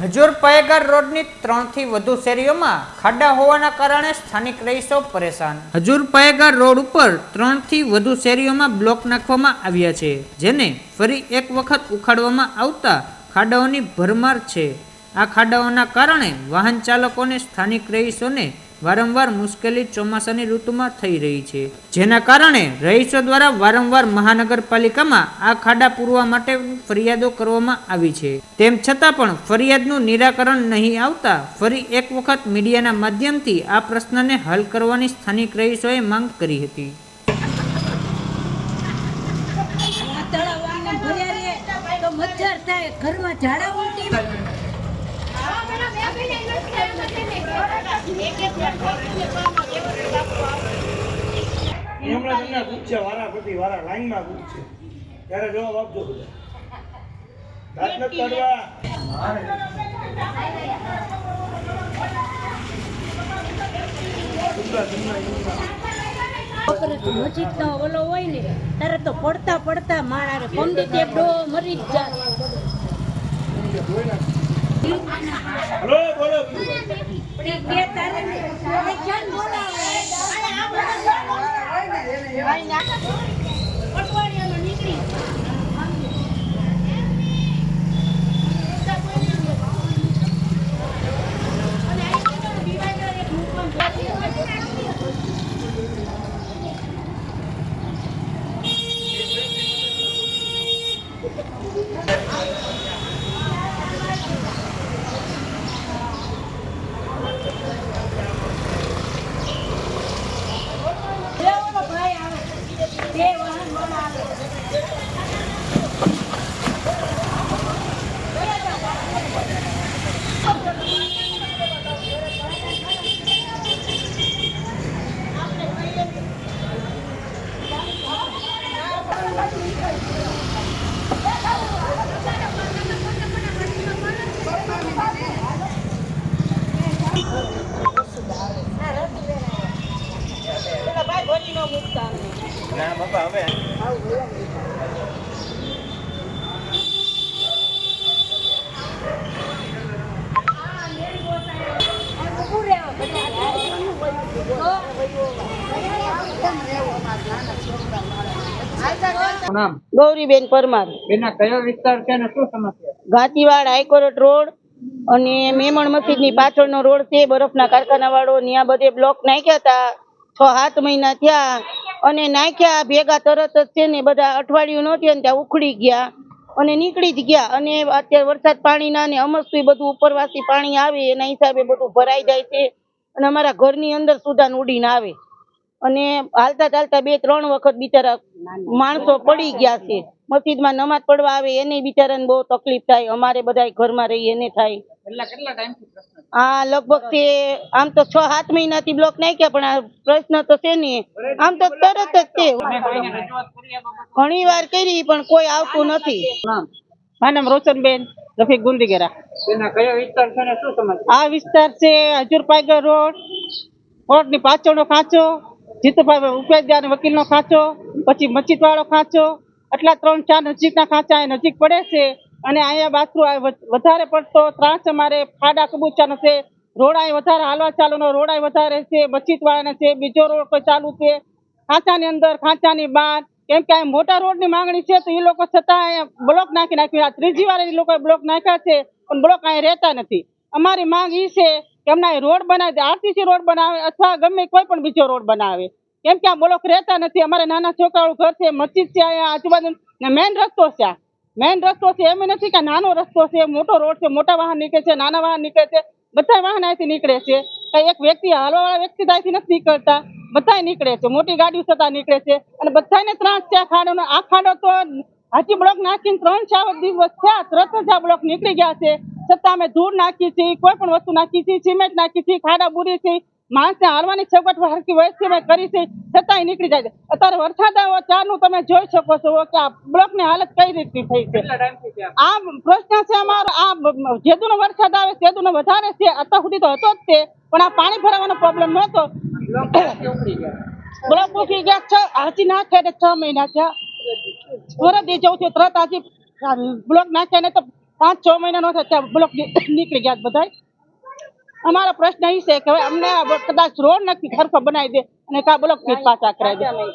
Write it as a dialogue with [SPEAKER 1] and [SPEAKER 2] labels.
[SPEAKER 1] હજુર પાયેગાર રોડની ત્રણથી વધુ શેરીઓમાં ખાડા હોવાના કારણે સ્થાનિક રહીશો પરેશાન. હજુર પાયેગાર રોડ ઉપર ત્રણથી વધુ શેરીઓમાં બ્લોક નાખવામાં આવ્યા છે, જેને ફરી એક વખત ઉખાડવામાં આવતા ખાડાઓની ભરમાર છે. આ ખાડાઓના કારણે વાહન ચાલકોને સ્થાનિક રહીશોને વારંવાર મુશ્કેલી ચોમાસાની ઋતુમાં થઈ રહી છે. જેના કારણે રહીશો દ્વારા વારંવાર મહાનગરપાલિકામાં આ ખાડા પૂરવા માટે ફરિયાદો કરવામાં આવી છે. તેમ છતાં પણ ફરિયાદનું નિરાકરણ નહીં આવતા ફરી એક વખત મીડિયાના માધ્યમથી આ પ્રશ્નને હલ કરવાની સ્થાનિક રહીશોએ માંગ કરી હતી.
[SPEAKER 2] મચ્છર થાય ઘરમાં ઝાડા ઉલટી
[SPEAKER 3] હમણાં તમને પૂછશે વારા પ્રતિ વારા લાઈનમાં પૂછશે ત્યારે જવાબ આપજો બધા. દાંત નથી કાઢવા.
[SPEAKER 2] ઓલો હોય ને ત્યારે તો પડતા પડતા મારા પંડિત એક મરી જ જાય.
[SPEAKER 3] બોલો
[SPEAKER 2] બોલો. નીકળી બે ઓલો ભાઈ આવે બે વાહન વાળા આવે પેલા ભાઈ ભરી ન મૂકતા
[SPEAKER 3] ના બાપા હવે
[SPEAKER 2] ગૌરીબેન પરમાર.
[SPEAKER 1] એના કયો વિસ્તાર છે અને શું સમસ્યા
[SPEAKER 2] ગાંધીવાડ હાઈકોર્ટ રોડ અને મેમણ મસ્જિદની પાછળનો રોડ છે બરફના કારખાના વાળો ત્યાં બધે બ્લોક નાખ્યા હતા. છ સાત મહિના થયા અને નાખ્યા, ભેગા તરત જ છે ને બધા અઠવાડિયું નહોતી ને ત્યાં ઉખડી ગયા અને નીકળી જ ગયા. અને અત્યારે વરસાદ પાણીના ને અમસ્તું બધું ઉપરવાસી પાણી આવે એના હિસાબે બધું ભરાઈ જાય છે અને અમારા ઘરની અંદર સુધા ઉડીને આવે. અને હાલતા ચાલતા બે ત્રણ વખત બિચારા માણસો પડી ગયા છે. મસ્જિદમાં નમાજ પડવા આવે એને બિચારાને બહુ તકલીફ થાય. અમારે બધા ઘરમાં રહી એને થાય. આ લગભગ તે આમ તો છ સાત મહિનાથી બ્લોક નાખ્યા પણ આ પ્રશ્ન તો છે ને આમ તો તરત જ છે? ઘણી વાર કરી પણ કોઈ આવતું નથી.
[SPEAKER 1] નામ
[SPEAKER 4] મારું નામ રોશનબેન રફીક ગુંદીગેરા.
[SPEAKER 1] વિસ્તાર છે અને શું સમસ્યા
[SPEAKER 4] આ વિસ્તાર છે હજુર પાયગર રોડ. કોર્ટની પાછળનો ખાંચો જીતુભાઈ ઉપેદ્યા વકીલનો ખાંચો પછી મસ્જિદ વાળો ખાંચો. આટલા ત્રણ, ચાર નજીકના ખાંચા નજીક પડે છે અને અહીંયા બાથરૂ વધારે પડતો ત્રાસ અમારે ખાડા કબૂચાનો છે. રોડાય વધારે હાલવા ચાલુનો રોડાય વધારે છે બચીતવાળાનો છે, બીજો રોડ કોઈ ચાલુ છે. ખાંચાની અંદર, ખાંચાની બહાર, કેમ કે આ મોટા રોડની માંગણી છે તો એ લોકો છતાં અહીંયા બ્લોક નાખી નાખ્યું આ ત્રીજી વાર એ લોકોએ બ્લોક નાખ્યા છે, પણ બ્લોક અહીંયા રહેતા નથી. અમારી માંગ એ છે કે અમને રોડ બનાવે દે આરસીસી રોડ બનાવે અથવા ગમે કોઈ પણ બીજો રોડ બનાવે. કેમ કે આ બ્લોક રહેતા નથી. અમારે નાના છોકરાઓ ઘર છે, મસ્જિદ છે, અહીંયા આજુબાજુ ને મેઇન રસ્તો છે મેઇન રસ્તો છે એમ નથી કે નાનો રસ્તો છે, મોટો રોડ છે, મોટા વાહન નીકળે છે, નાના વાહન નીકળે છે બધા વાહન અહીંથી નીકળે છે. કઈ એક વ્યક્તિ હાલવાવાળા વ્યક્તિ અહીંથી નથી નીકળતા. બધાય નીકળે છે, મોટી ગાડીઓ છતાં નીકળે છે અને બધાને ત્રાસ છે આ ખાડોનો આ ખાડો તો હાજી બ્લોક નાખીને ત્રણ ચાર દિવસ થયા તરત જ આ બ્લોક નીકળી ગયા છે. છતાં અમે ધૂળ નાખી છે કોઈ પણ વસ્તુ નાખી છે સિમેન્ટ નાખી છે ખાડા બુરી છે માણસને હાલવાની સગવડ હરકી વયસથી મેં કરી છે છતાંય નીકળી જાય છે. અત્યારે વરસાદ આવ્યો ત્યારનું તમે જોઈ શકો છો કે આ બ્લોકની હાલત કઈ રીતની થઈ છે.
[SPEAKER 1] છે આ?
[SPEAKER 4] પ્રશ્ન છે અમારો આ જેદુનો વરસાદ આવે તેદુનો વધારે છે. અત્યાર સુધી તો હતો જ તે પણ આ પાણી ભરાવાનો પ્રોબ્લેમ નહોતો.
[SPEAKER 1] બ્લોક ઉઠી ગયા?
[SPEAKER 4] છ હજી નાખે છ મહિના થયા. વરદ એ જવું છે તરત હજી બ્લોક નાખ્યા ને તો પાંચ છ મહિના નો થાય ત્યાં બ્લોક નીકળી ગયા બધાય. અમારો પ્રશ્ન એ છે કે અમને કદાચ રોડ નથી ખરખો બનાવી દે અને કા બ્લોક પાછા કરાવી દે